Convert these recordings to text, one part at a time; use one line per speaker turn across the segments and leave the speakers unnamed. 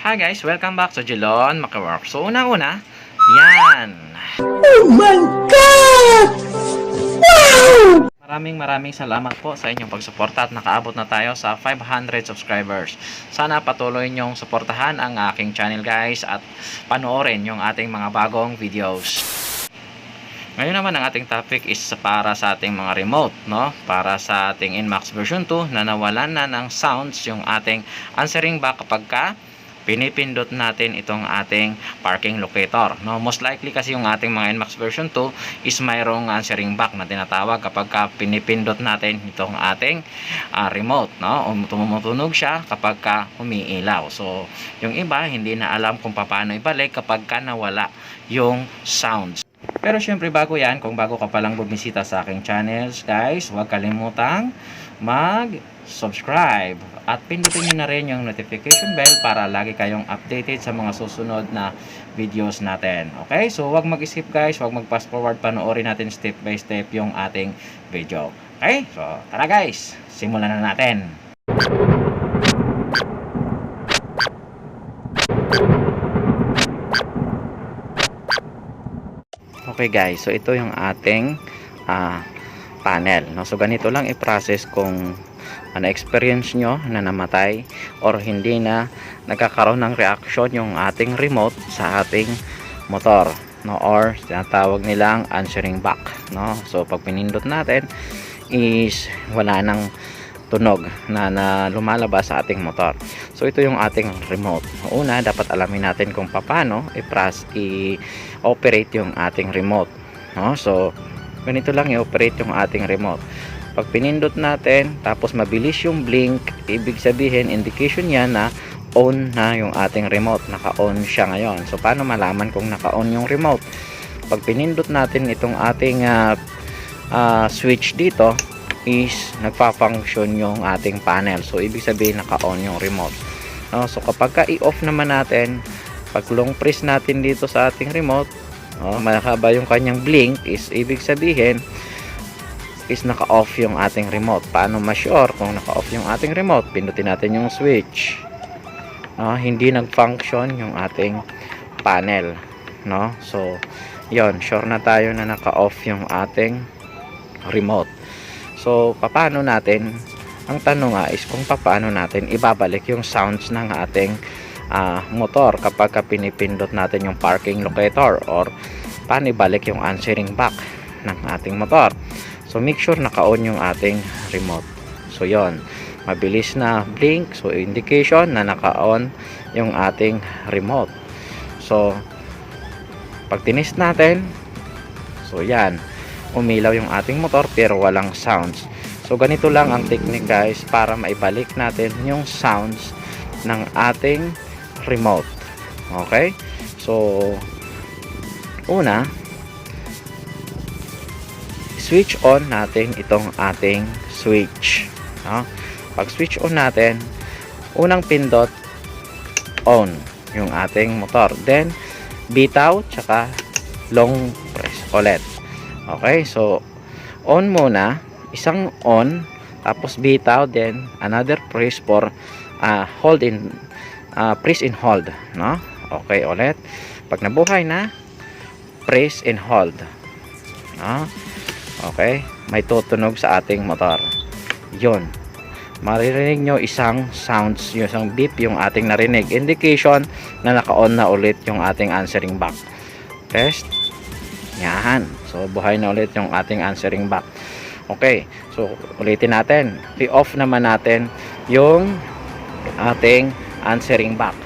Hi guys, welcome back sa Jelon Makawork. So una-una, yan.
Oh my God! Wow!
Maraming maraming salamat po sa inyong pagsuporta at nakaabot na tayo sa 500 subscribers. Sana patuloy niyong suportahan ang aking channel guys at panoorin yung ating mga bagong videos. Ngayon naman ang ating topic is para sa ating mga remote, no? Para sa ating Inmax version 2 na nawalan na ng sounds yung ating answering back kapag ka pinipindot natin itong ating parking locator. No, most likely kasi yung ating mga Nmax version 2 is mayroong answering back na tinatawag kapag ka pinipindot natin itong ating ah, remote, no? O tumutunog siya kapag ka umiilaw. So, yung iba hindi na alam kung paano ibalik kapag ka nawala yung sounds. Pero syempre bago yan, kung bago ka palang bumisita sa aking channels, guys, huwag kalimutang mag-subscribe at pindutin nyo na rin yung notification bell para lagi kayong updated sa mga susunod na videos natin. Okay? So, huwag mag-skip guys, huwag mag-fast forward, panoorin natin step by step yung ating video. Okay? So, tara guys, simulan na natin. Okay guys, so ito yung ating ah, panel. No? So ganito lang i-process kung ano experience nyo na namatay or hindi na nagkakaroon ng reaction yung ating remote sa ating motor no? Or tinatawag nilang answering back no? So pag pinindot natin is wala nang tunog na, na lumalabas sa ating motor. So ito yung ating remote. Una dapat alamin natin kung paano i-pras i-operate yung ating remote no? So ganito lang i-operate yung ating remote pag pinindot natin tapos mabilis yung blink ibig sabihin indication yan na on na yung ating remote. Naka-on siya ngayon. So paano malaman kung naka-on yung remote? Pag pinindot natin itong ating ah, ah, switch dito is nagpa-function yung ating panel. So ibig sabihin naka-on yung remote. No? so kapag ka i-off naman natin pag long press natin dito sa ating remote oh, mahaba yung kanyang blink is ibig sabihin is naka-off yung ating remote. Paano ma-sure kung naka-off yung ating remote? Pindutin natin yung switch. No, hindi nag-function yung ating panel, no? So, 'yon, sure na tayo na naka-off yung ating remote. So, paano natin ang tanong nga is kung paano natin ibabalik yung sounds ng ating ah, motor kapag ka pinipindot natin yung parking locator or paano ibalik yung answering back ng ating motor. So make sure naka-on yung ating remote. So yon, mabilis na blink, so indication na naka-on yung ating remote. So pag tinis natin, so yan, umilaw yung ating motor pero walang sounds. So ganito lang ang technique guys para maibalik natin yung sounds ng ating remote. Okay? So una, switch on natin itong ating switch no? pag switch on natin unang pindot on yung ating motor. Then bitaw tsaka long press ulit. Okay so on muna isang on tapos bitaw then another press for uh, hold in uh, press and hold no? Okay ulit. Pag nabuhay na press and hold no Okay? May tutunog sa ating motor. Yun. Maririnig nyo isang sounds, yung isang beep yung ating narinig. Indication na naka-on na ulit yung ating answering back. Test. Yan. So, buhay na ulit yung ating answering back. Okay. So, ulitin natin. I-off naman natin yung ating answering back.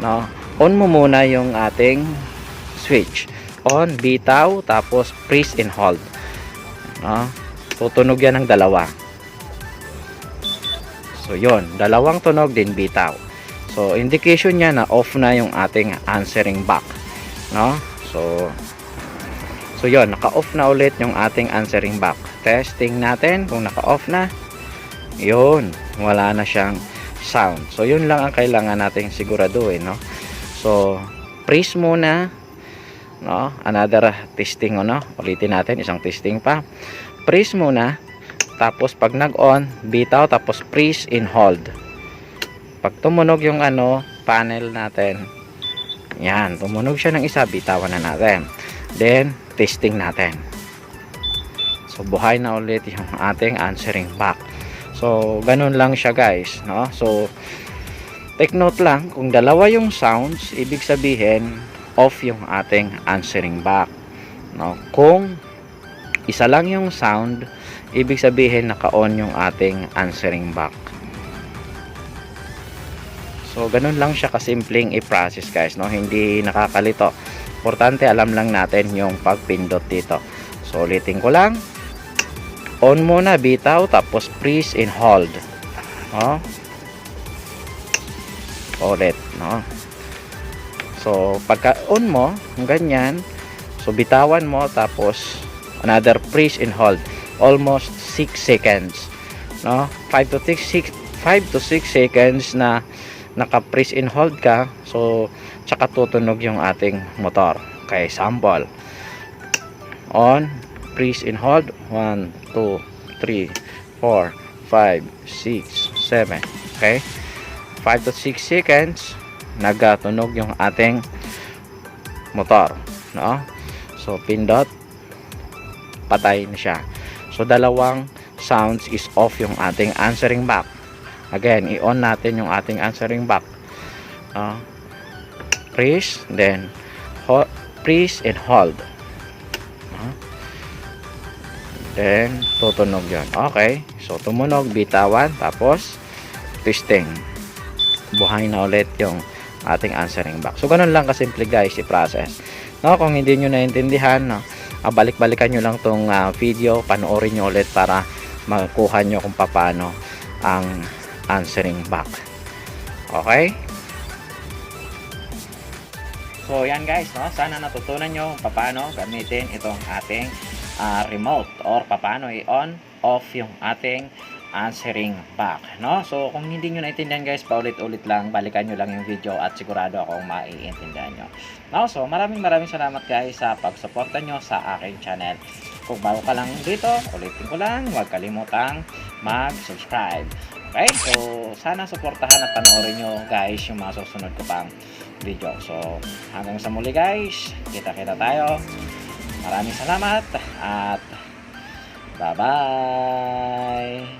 No? On mo muna yung ating switch. On, bitaw, tapos press and hold no? tutunog yan ng dalawa. So yon dalawang tunog din bitaw. So indication niya na off na yung ating answering back. No? So so yon naka off na ulit yung ating answering back. Testing natin kung naka off na. Yon wala na siyang sound. So yun lang ang kailangan nating siguraduhin no? So press muna no another testing ano ulitin natin isang testing pa press muna tapos pag nag on bitaw tapos press and hold pag tumunog yung ano panel natin. Yan, tumunog siya ng isa, bitawan na natin. Then, testing natin. So, buhay na ulit yung ating answering back. So, ganun lang siya guys, no? So, take note lang, kung dalawa yung sounds, ibig sabihin, off yung ating answering back. No? Kung isa lang yung sound, ibig sabihin naka-on yung ating answering back. So, ganun lang siya kasimpleng i-process guys, no? Hindi nakakalito. Importante, alam lang natin yung pagpindot dito. So, ulitin ko lang. On muna, bitaw, tapos freeze and hold. No? Ulit, no? So, pagka on mo, ganyan, so bitawan mo, tapos another freeze and hold. Almost 6 seconds. No? 5 to 6, 5 to 6 seconds na naka-freeze and hold ka, so tsaka tutunog yung ating motor. Okay, sample. On, freeze and hold. 1, 2, 3, 4, 5, 6, 7. Okay? 5 to 6 seconds, nagatunog yung ating motor. No? So, pindot, patay na siya. So, dalawang sounds is off yung ating answering back. Again, i-on natin yung ating answering back. Uh, freeze, then hold, freeze and hold. Uh, then, tutunog yon Okay. So, tumunog, bitawan, tapos, twisting. Buhay na ulit yung ating answering back. So, ganun lang kasimple guys, i-process. No, kung hindi nyo naintindihan, no, ah, balik-balikan nyo lang tong ah, video, panoorin nyo ulit para makuha nyo kung paano ang answering back. Okay? So, yan guys, no? Sana natutunan nyo paano gamitin itong ating ah, remote or paano i-on off yung ating answering back, no? So, kung hindi nyo naintindihan guys, paulit-ulit lang, balikan nyo lang yung video at sigurado akong maiintindihan nyo. No? So, maraming maraming salamat guys sa pagsuporta nyo sa aking channel. Kung bago ka lang dito, ulitin ko lang, huwag kalimutang mag-subscribe. Okay? So, sana suportahan at panoorin nyo guys yung mga susunod ko pang video. So, hanggang sa muli guys, kita-kita tayo. Maraming salamat at bye-bye!